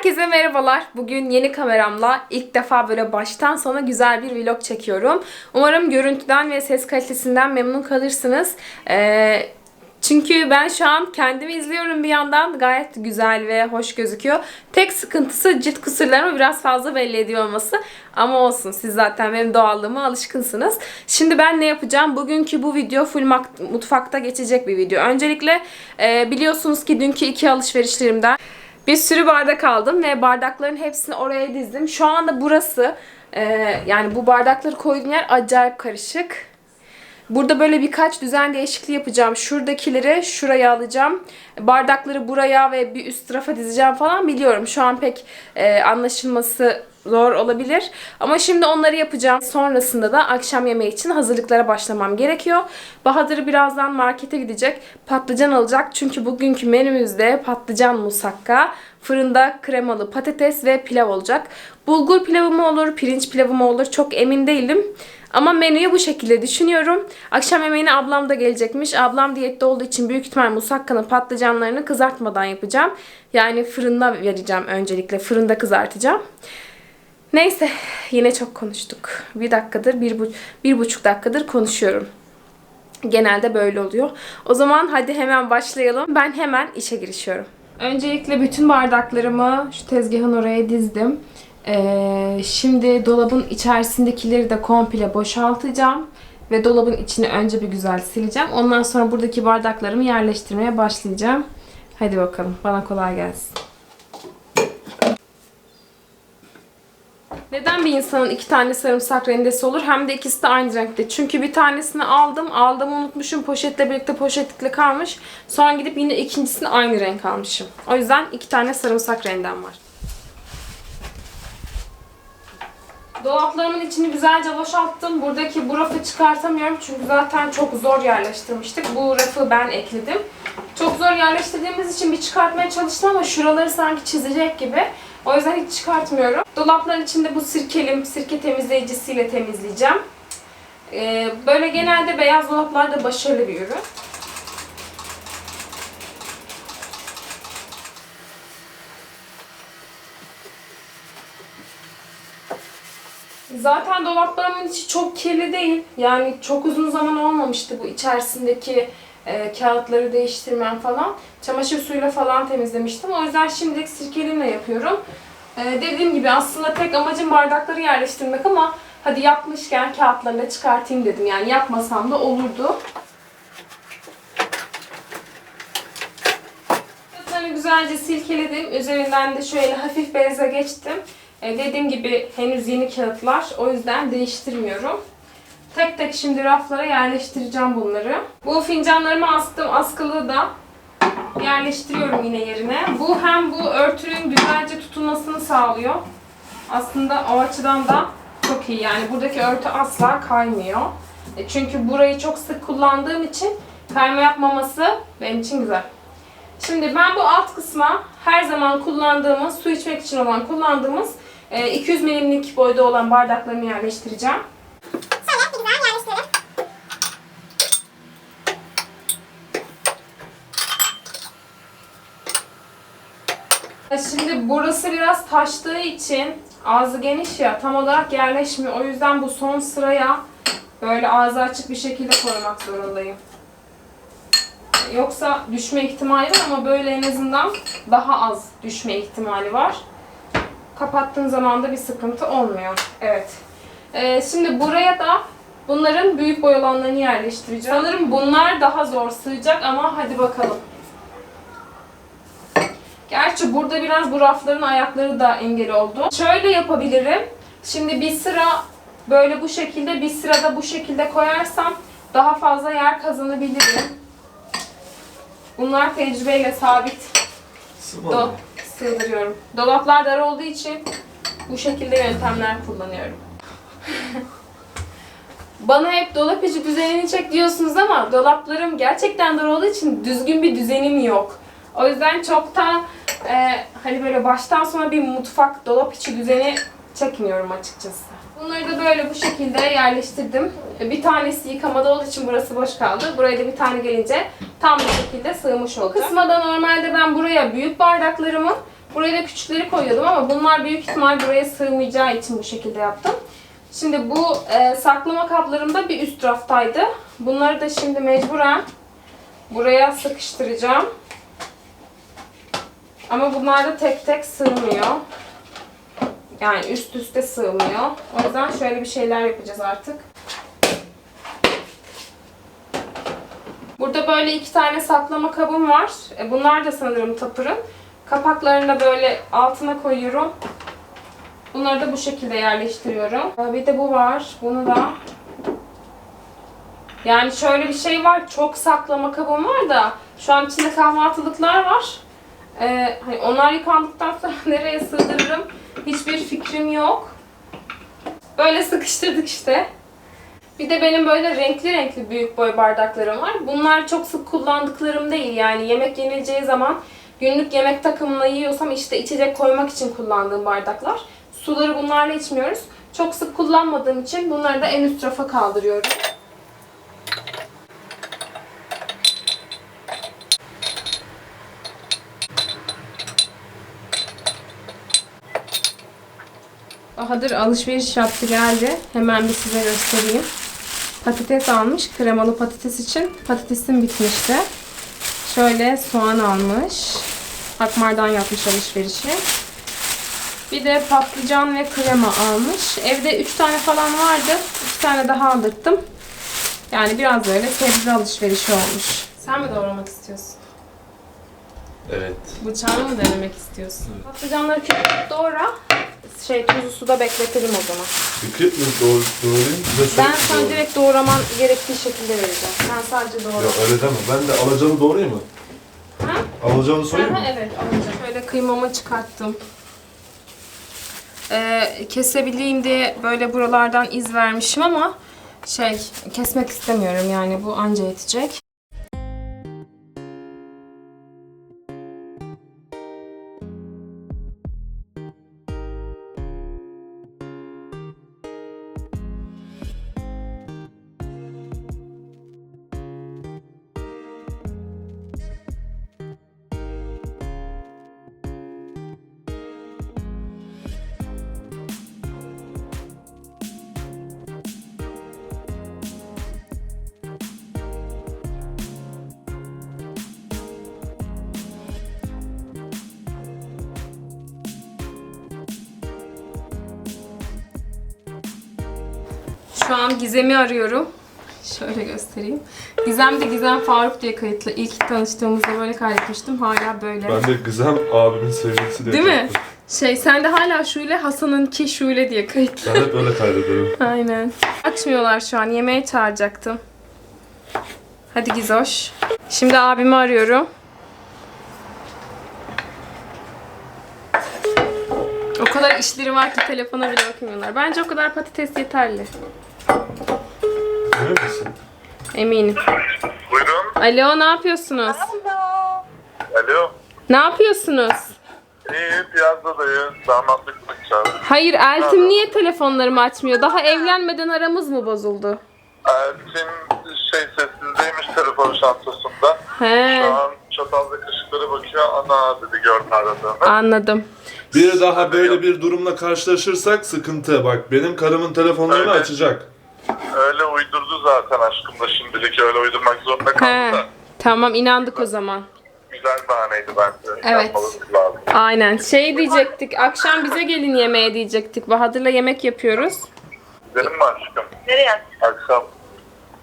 Herkese merhabalar. Bugün yeni kameramla ilk defa böyle baştan sona güzel bir vlog çekiyorum. Umarım görüntüden ve ses kalitesinden memnun kalırsınız. Ee, çünkü ben şu an kendimi izliyorum bir yandan gayet güzel ve hoş gözüküyor. Tek sıkıntısı cilt kusurlarımı biraz fazla belli ediyor olması. Ama olsun siz zaten benim doğallığıma alışkınsınız. Şimdi ben ne yapacağım? Bugünkü bu video full mutfakta geçecek bir video. Öncelikle e, biliyorsunuz ki dünkü iki alışverişlerimden bir sürü bardak aldım ve bardakların hepsini oraya dizdim. Şu anda burası e, yani bu bardakları koyduğum yer acayip karışık. Burada böyle birkaç düzen değişikliği yapacağım. Şuradakileri şuraya alacağım. Bardakları buraya ve bir üst tarafa dizeceğim falan biliyorum. Şu an pek e, anlaşılması zor olabilir. Ama şimdi onları yapacağım. Sonrasında da akşam yemeği için hazırlıklara başlamam gerekiyor. Bahadır birazdan markete gidecek. Patlıcan alacak. Çünkü bugünkü menümüzde patlıcan musakka, fırında kremalı patates ve pilav olacak. Bulgur pilavı mı olur, pirinç pilavı mı olur çok emin değilim. Ama menüyü bu şekilde düşünüyorum. Akşam yemeğine ablam da gelecekmiş. Ablam diyette olduğu için büyük ihtimal musakkanın patlıcanlarını kızartmadan yapacağım. Yani fırında vereceğim öncelikle. Fırında kızartacağım. Neyse yine çok konuştuk. Bir dakikadır, bir, bu, bir buçuk dakikadır konuşuyorum. Genelde böyle oluyor. O zaman hadi hemen başlayalım. Ben hemen işe girişiyorum. Öncelikle bütün bardaklarımı şu tezgahın oraya dizdim. Ee, şimdi dolabın içerisindekileri de komple boşaltacağım. Ve dolabın içini önce bir güzel sileceğim. Ondan sonra buradaki bardaklarımı yerleştirmeye başlayacağım. Hadi bakalım. Bana kolay gelsin. Neden bir insanın iki tane sarımsak rendesi olur hem de ikisi de aynı renkte? Çünkü bir tanesini aldım, aldım unutmuşum, poşetle birlikte poşetlikle kalmış. Sonra gidip yine ikincisini aynı renk almışım. O yüzden iki tane sarımsak rendem var. Dolaplarımın içini güzelce boşalttım. Buradaki bu rafı çıkartamıyorum çünkü zaten çok zor yerleştirmiştik. Bu rafı ben ekledim. Çok zor yerleştirdiğimiz için bir çıkartmaya çalıştım ama şuraları sanki çizecek gibi. O yüzden hiç çıkartmıyorum. Dolapların içinde bu sirkelim, sirke temizleyicisiyle temizleyeceğim. Ee, böyle genelde beyaz dolaplarda başarılı bir ürün. Zaten dolaplarımın içi çok kirli değil. Yani çok uzun zaman olmamıştı bu içerisindeki e, kağıtları değiştirmem falan. Çamaşır suyuyla falan temizlemiştim. O yüzden şimdilik sirkelimle yapıyorum. E, dediğim gibi aslında tek amacım bardakları yerleştirmek ama hadi yapmışken kağıtlarını çıkartayım dedim. Yani yapmasam da olurdu. Kağıtlarını güzelce silkeledim. Üzerinden de şöyle hafif beyaza geçtim. E, dediğim gibi henüz yeni kağıtlar. O yüzden değiştirmiyorum. Tek tek şimdi raflara yerleştireceğim bunları. Bu fincanlarımı astım askılığı da yerleştiriyorum yine yerine. Bu hem bu örtünün güzelce tutulmasını sağlıyor. Aslında o açıdan da çok iyi. Yani buradaki örtü asla kaymıyor. E, çünkü burayı çok sık kullandığım için kayma yapmaması benim için güzel. Şimdi ben bu alt kısma her zaman kullandığımız, su içmek için olan kullandığımız e, 200 milimlik boyda olan bardaklarımı yerleştireceğim. Şöyle bir güzel yerleştirelim. Şimdi burası biraz taştığı için ağzı geniş ya tam olarak yerleşmiyor. O yüzden bu son sıraya böyle ağzı açık bir şekilde koymak zorundayım. Yoksa düşme ihtimali var ama böyle en azından daha az düşme ihtimali var. Kapattığın zaman da bir sıkıntı olmuyor. Evet. Ee, şimdi buraya da bunların büyük boy olanlarını yerleştireceğim. Sanırım bunlar daha zor sığacak ama hadi bakalım. Gerçi burada biraz bu rafların ayakları da engel oldu. Şöyle yapabilirim. Şimdi bir sıra böyle bu şekilde, bir sırada bu şekilde koyarsam daha fazla yer kazanabilirim. Bunlar tecrübeyle sabit do sığdırıyorum. Dolaplar dar olduğu için bu şekilde yöntemler kullanıyorum. Bana hep dolap içi düzenini çek diyorsunuz ama dolaplarım gerçekten dar olduğu için düzgün bir düzenim yok. O yüzden çok da e, hani böyle baştan sona bir mutfak dolap içi düzeni çekmiyorum açıkçası. Bunları da böyle bu şekilde yerleştirdim. E, Bir tanesi yıkamada olduğu için burası boş kaldı. Buraya da bir tane gelince tam bir şekilde sığmış oldu. Bu kısma da normalde ben buraya büyük bardaklarımı Buraya da küçükleri koyuyordum ama bunlar büyük ihtimal buraya sığmayacağı için bu şekilde yaptım. Şimdi bu e, saklama kaplarım da bir üst raftaydı. Bunları da şimdi mecburen buraya sıkıştıracağım. Ama bunlar da tek tek sığmıyor. Yani üst üste sığmıyor. O yüzden şöyle bir şeyler yapacağız artık. Burada böyle iki tane saklama kabım var. E, Bunlar da sanırım tapırın. Kapaklarını da böyle altına koyuyorum. Bunları da bu şekilde yerleştiriyorum. Bir de bu var. Bunu da yani şöyle bir şey var. Çok saklama kabım var da şu an içinde kahvaltılıklar var. Ee, hani onlar yıkandıktan sonra nereye sığdırırım hiçbir fikrim yok. Böyle sıkıştırdık işte. Bir de benim böyle renkli renkli büyük boy bardaklarım var. Bunlar çok sık kullandıklarım değil. Yani yemek yenileceği zaman günlük yemek takımına yiyorsam işte içecek koymak için kullandığım bardaklar. Suları bunlarla içmiyoruz. Çok sık kullanmadığım için bunları da en üst rafa kaldırıyorum. Bahadır alışveriş yaptı geldi. Hemen bir size göstereyim. Patates almış. Kremalı patates için. Patatesim bitmişti. Şöyle soğan almış. Akmar'dan yapmış alışverişi. Bir de patlıcan ve krema almış. Evde 3 tane falan vardı. 2 tane daha aldırttım. Yani biraz böyle sebze alışverişi olmuş. Sen mi doğramak istiyorsun? Evet. Bıçağını mı denemek istiyorsun? Patlıcanları küp küp doğra. Şey tuzu suda bekletelim o zaman. Fikret mi doğru, doğrayayım? Bize. Ben sana direkt doğraman gerektiği şekilde vereceğim. Sen sadece doğra. Ya öyle deme. Ben de alacağını doğrayayım mı? Ha? Alacağını sorayım Aha, mı? evet alacağım. Şöyle kıymamı çıkarttım. Ee, kesebileyim diye böyle buralardan iz vermişim ama şey kesmek istemiyorum yani bu anca yetecek. Şu an Gizem'i arıyorum. Şöyle göstereyim. Gizem de Gizem Faruk diye kayıtlı. İlk tanıştığımızda böyle kaydetmiştim. Hala böyle. Ben de Gizem abimin sevgilisi diye Değil mi? Şey sen de hala Şule, Hasan'ınki Şule diye kayıtlı. Ben hep öyle kaydederim. Aynen. Açmıyorlar şu an. Yemeğe çağıracaktım. Hadi Gizoş. Şimdi abimi arıyorum. O kadar işleri var ki telefona bile bakmıyorlar. Bence o kadar patates yeterli. Emin misin? Eminim. Buyurun. Alo ne yapıyorsunuz? Alo. Ne yapıyorsunuz? İyi piyasadayız. Damatlık bakacağız. Hayır Eltim niye telefonlarımı açmıyor? Daha evlenmeden aramız mı bozuldu? Elçin şey sessizdeymiş telefon şantosunda. He Şu an çatal ve kaşıklara bakıyor. Ana dedi gördün aradığını. anladım. Bir daha böyle bir durumla karşılaşırsak sıkıntı. Bak benim karımın telefonlarını Öyle. açacak. Öyle uydurdu zaten aşkım da şimdilik öyle uydurmak zorunda kaldı da. tamam inandık o zaman. Güzel bahaneydi bence. Evet. Yapmamız lazım. Aynen. Şey diyecektik. Akşam bize gelin yemeğe diyecektik. Bahadır'la yemek yapıyoruz. Gidelim mi aşkım? Nereye? Akşam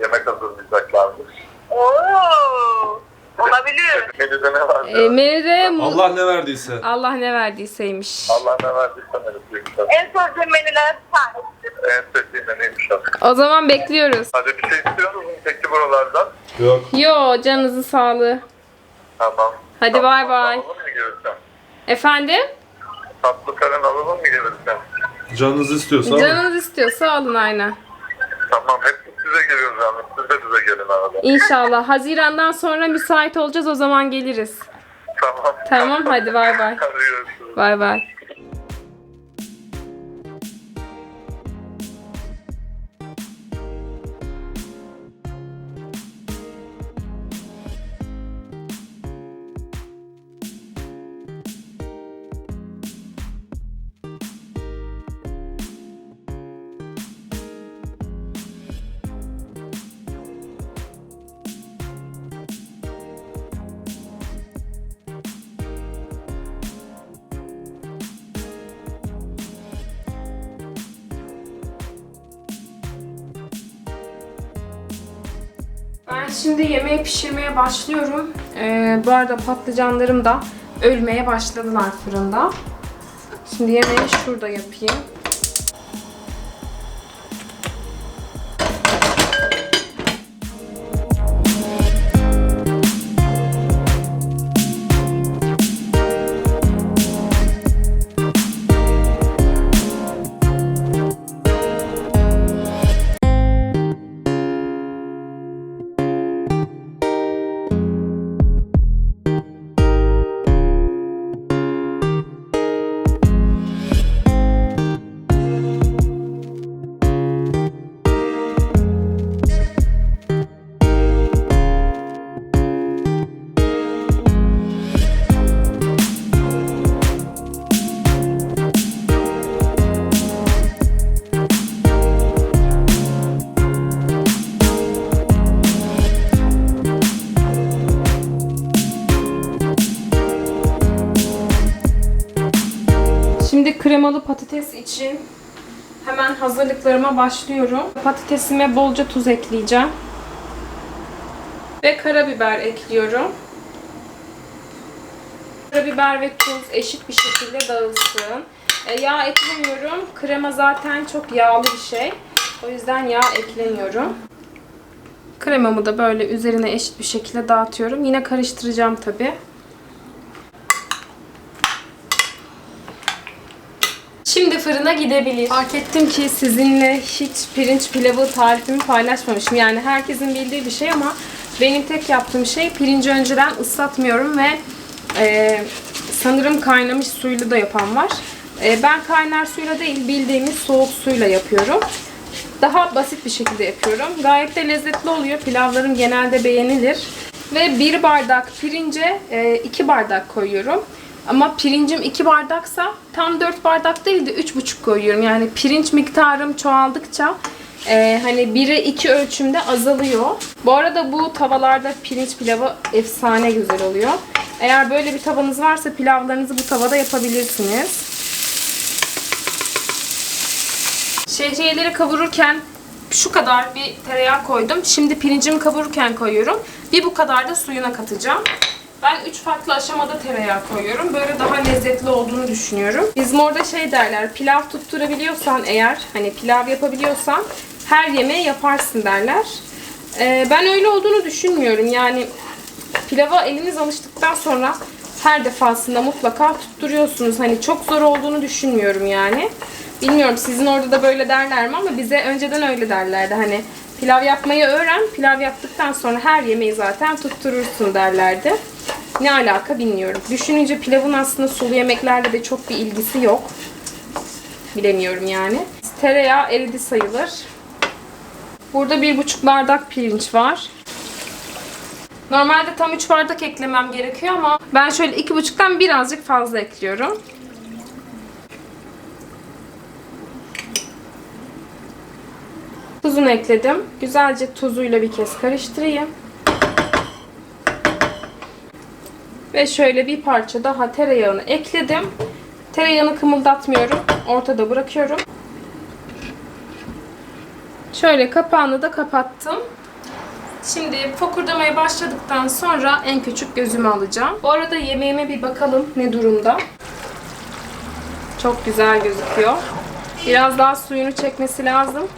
yemek hazırlayacaklarmış. Oo, olabilir. Menüde ne var? E, menüde mu- Allah ne verdiyse. Allah ne verdiyseymiş. Allah ne verdiyse ne yapıyorsun? En sevdiğim menüler tanesi. En sevdiğin de neymiş aşkım? O zaman bekliyoruz. Hadi bir şey istiyor musun peki buralardan? Yok. Yo canınızın sağlığı. Tamam. Hadi Tatlı bay bay. Alalım mı gelirsen? Efendim? Tatlı falan alalım mı gelirsen? Canınız istiyorsa alın. Canınız istiyorsa alın aynen. Tamam hep size geliyoruz yalnız. Siz de bize gelin arada. İnşallah. Haziran'dan sonra müsait olacağız. O zaman geliriz. Tamam. Tamam hadi bay bay. Hadi görüşürüz. Bay bay. Şimdi yemeği pişirmeye başlıyorum. Ee, bu arada patlıcanlarım da ölmeye başladılar fırında. Şimdi yemeği şurada yapayım. Patates için hemen hazırlıklarıma başlıyorum. Patatesime bolca tuz ekleyeceğim. Ve karabiber ekliyorum. Karabiber ve tuz eşit bir şekilde dağılsın. E, yağ eklemiyorum. Krema zaten çok yağlı bir şey. O yüzden yağ eklemiyorum. Kremamı da böyle üzerine eşit bir şekilde dağıtıyorum. Yine karıştıracağım tabii. Şimdi fırına gidebilir. Fark ettim ki sizinle hiç pirinç pilavı tarifimi paylaşmamışım. Yani herkesin bildiği bir şey ama benim tek yaptığım şey pirinci önceden ıslatmıyorum ve e, sanırım kaynamış suyla da yapan var. E, ben kaynar suyla değil bildiğimiz soğuk suyla yapıyorum. Daha basit bir şekilde yapıyorum. Gayet de lezzetli oluyor. Pilavlarım genelde beğenilir. Ve bir bardak pirince e, iki bardak koyuyorum. Ama pirincim 2 bardaksa tam 4 bardak değil de 3,5 koyuyorum. Yani pirinç miktarım çoğaldıkça e, hani 1'e 2 ölçümde azalıyor. Bu arada bu tavalarda pirinç pilavı efsane güzel oluyor. Eğer böyle bir tavanız varsa pilavlarınızı bu tavada yapabilirsiniz. Şehriyeleri kavururken şu kadar bir tereyağı koydum. Şimdi pirincimi kavururken koyuyorum. Bir bu kadar da suyuna katacağım. Ben üç farklı aşamada tereyağı koyuyorum. Böyle daha lezzetli olduğunu düşünüyorum. Bizim orada şey derler, pilav tutturabiliyorsan eğer, hani pilav yapabiliyorsan her yemeği yaparsın derler. Ee, ben öyle olduğunu düşünmüyorum. Yani pilava eliniz alıştıktan sonra her defasında mutlaka tutturuyorsunuz. Hani çok zor olduğunu düşünmüyorum yani. Bilmiyorum sizin orada da böyle derler mi ama bize önceden öyle derlerdi. Hani pilav yapmayı öğren, pilav yaptıktan sonra her yemeği zaten tutturursun derlerdi. Ne alaka bilmiyorum. Düşününce pilavın aslında sulu yemeklerle de çok bir ilgisi yok. Bilemiyorum yani. Tereyağı eridi sayılır. Burada bir buçuk bardak pirinç var. Normalde tam 3 bardak eklemem gerekiyor ama ben şöyle iki buçuktan birazcık fazla ekliyorum. Tuzunu ekledim. Güzelce tuzuyla bir kez karıştırayım. Ve şöyle bir parça daha tereyağını ekledim. Tereyağını kımıldatmıyorum. Ortada bırakıyorum. Şöyle kapağını da kapattım. Şimdi fokurdamaya başladıktan sonra en küçük gözümü alacağım. Bu arada yemeğime bir bakalım ne durumda. Çok güzel gözüküyor. Biraz daha suyunu çekmesi lazım.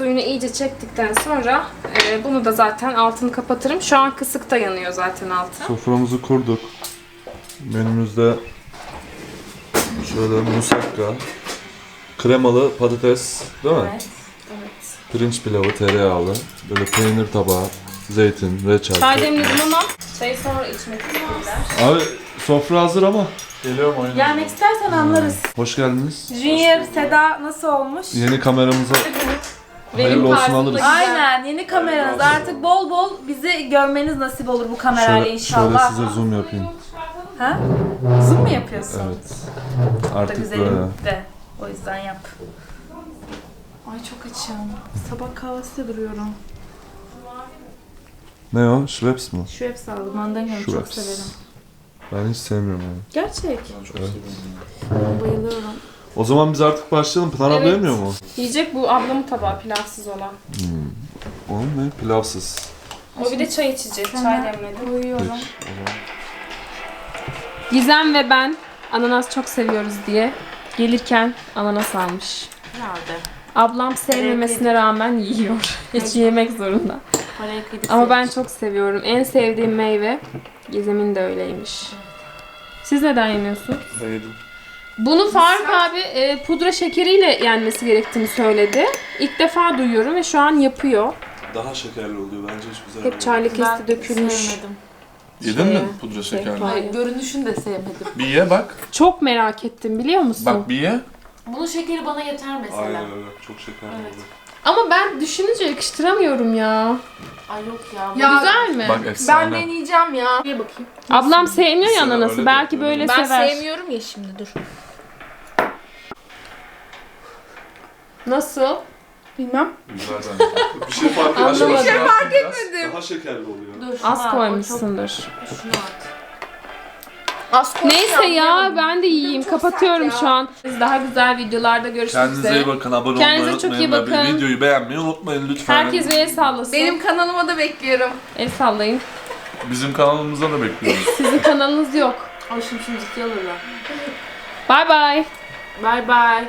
Suyunu iyice çektikten sonra e, bunu da zaten altını kapatırım. Şu an kısıkta yanıyor zaten altı. Soframızı kurduk. Menümüzde şöyle musakka, kremalı patates değil mi? Evet. Pirinç pilavı tereyağlı, böyle peynir tabağı, zeytin, reçel. Çay demledim ama çayı sonra içmek isterler. Abi sofra hazır ama. Geliyorum oyuna. Gelmek istersen anlarız. Hoş geldiniz. Junior Seda nasıl olmuş? Yeni kameramıza hayırlı olsun tarzımda alırız. Aynen yeni kameranız artık bol bol bizi görmeniz nasip olur bu kamerayla Şöyle, şöyle inşallah. size zoom yapayım. Ha? Zoom mu yapıyorsun? Evet. Da Artık böyle. güzelim de. O yüzden yap. Ay çok açım. Sabah kahvaltıda duruyorum. Ne o? Schweppes mi? Şu hep sağlık. Mandalina çok Schweppes. severim. Ben hiç sevmiyorum onu. Gerçek. Evet. Ben bayılıyorum. O zaman biz artık başlayalım. Pınar abla Evet. yemiyor mu? Yiyecek bu ablamın tabağı pilavsız olan. Oğlum ne? Pilavsız. O bir de çay içecek. Çay demledim. Koyuyorum. Gizem ve ben ananas çok seviyoruz diye gelirken ananas almış. Herhalde. Ablam sevmemesine rağmen yiyor. Hiç yemek zorunda. Parayı kıydık. Ama ben çok seviyorum. En sevdiğim meyve. Gizem'in de öyleymiş. Siz neden yemiyorsunuz? Ben yedim. Bunu Faruk abi e, pudra şekeriyle yenmesi gerektiğini söyledi. İlk defa duyuyorum ve şu an yapıyor. Daha şekerli oluyor bence hiç güzel Hep çaylı kesti Ben dökülmüş. sevmedim. Yedin Şey, mi pudra şekerli? Hayır. Ay, görünüşünü de sevmedim. Bir ye bak. Çok merak ettim biliyor musun? Bak bir ye. Bunun şekeri bana yeter mesela. Aynen öyle. Çok şekerli Evet. oluyor. Ama ben düşününce yakıştıramıyorum ya. Ay yok ya. Bu Ya, güzel mi? Bak efsane. ben deneyeceğim ya. Ye bakayım. Ablam sevmiyor ya Sıra ananası. Belki böyle Ben sever. sevmiyorum ya şimdi dur. Nasıl? Bilmem. Güzel bence. Bir şey fark etmedim. Anlamadım. Bir şey fark etmedim. Daha şekerli oluyor. Dur. Az şunu al, koymuşsundur. o çok- Şunu at. Az Neyse ya ben de yiyeyim. Kapatıyorum şu an. Biz daha güzel videolarda görüşmek Kendinize üzere. iyi bakın. Abone Kendinize olmayı çok iyi unutmayın. ve bakın. Videoyu beğenmeyi unutmayın lütfen. Herkes bir el sallasın. Benim kanalıma da bekliyorum. El sallayın. Bizim kanalımıza da bekliyoruz. Sizin kanalınız yok. Ay şimdi şimdi ciddi alırlar. Bay bay. Bye bye.